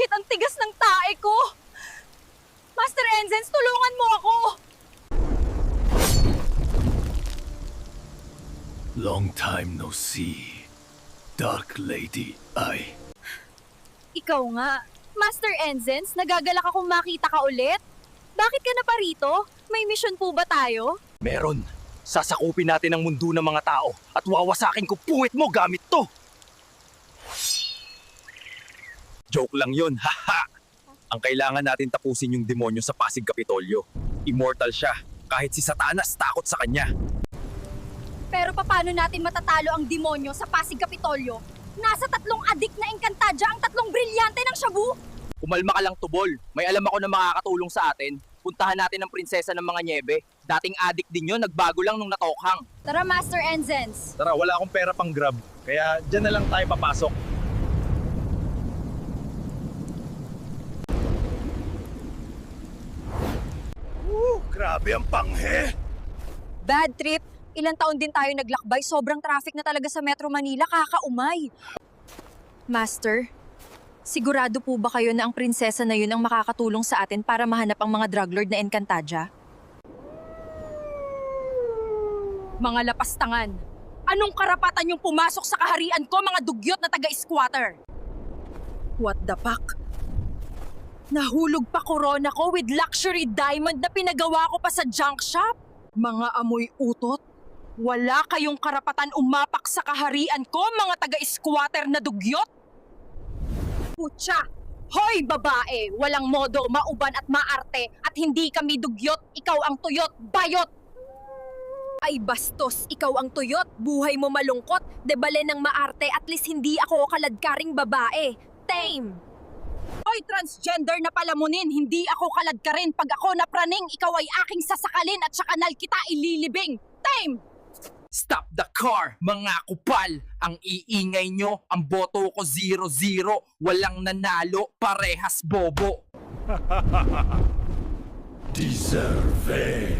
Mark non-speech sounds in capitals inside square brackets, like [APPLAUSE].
Shit, ang tigas ng tae ko! Master Enzens, tulungan mo ako! Long time no see. Dark Lady Ai. Ikaw nga. Master Enzens, nagagalak akong makita ka ulit. Bakit ka na pa rito? May mission po ba tayo? Meron. Sasakupin natin ang mundo ng mga tao at wawasakin ko puwit mo gamit to. Joke lang yun, [LAUGHS] haha. Ang kailangan natin tapusin yung demonyo sa Pasig Kapitolyo. Immortal siya. Kahit si Satanas takot sa kanya. Pero paano natin matatalo ang demonyo sa Pasig Kapitolyo? Nasa tatlong adik na engkantadya ang tatlong brilyante ng Shabu! Kumalma ka lang tubol. May alam ako na makakatulong sa atin. Puntahan natin ang prinsesa ng mga nyebe. Dating adik din yun, nagbago lang nung natokhang. Tara, Master Enzens! Tara, wala akong pera pang grab. Kaya dyan na lang tayo papasok. Grabe ang panghe. Bad trip! Ilang taon din tayo naglakbay, sobrang traffic na talaga sa Metro Manila, kakaumay. Master, sigurado po ba kayo na ang prinsesa na yun ang makakatulong sa atin para mahanap ang mga drug lord na Encantadia? Mga lapastangan, anong karapatan yung pumasok sa kaharian ko, mga dugyot na taga-squatter? What the fuck? Nahulog pa corona ko with luxury diamond na pinagawa ko pa sa junk shop? Mga amoy utot? Wala kayong karapatan umapak sa kaharian ko, mga taga-squatter na dugyot? Putya! Hoy, babae! Walang modo, mauban at maarte at hindi kami dugyot, ikaw ang tuyot, bayot! Ay bastos, ikaw ang tuyot, buhay mo malungkot, debale ng maarte at least hindi ako kaladkaring babae. Tame! Hoy, transgender na palamunin, hindi ako kalad ka rin. Pag ako napraning, ikaw ay aking sasakalin at sa kanal kita ililibing. Time! Stop the car, mga kupal! Ang iingay nyo, ang boto ko 0-0. Walang nanalo, parehas bobo. [LAUGHS] Deserve.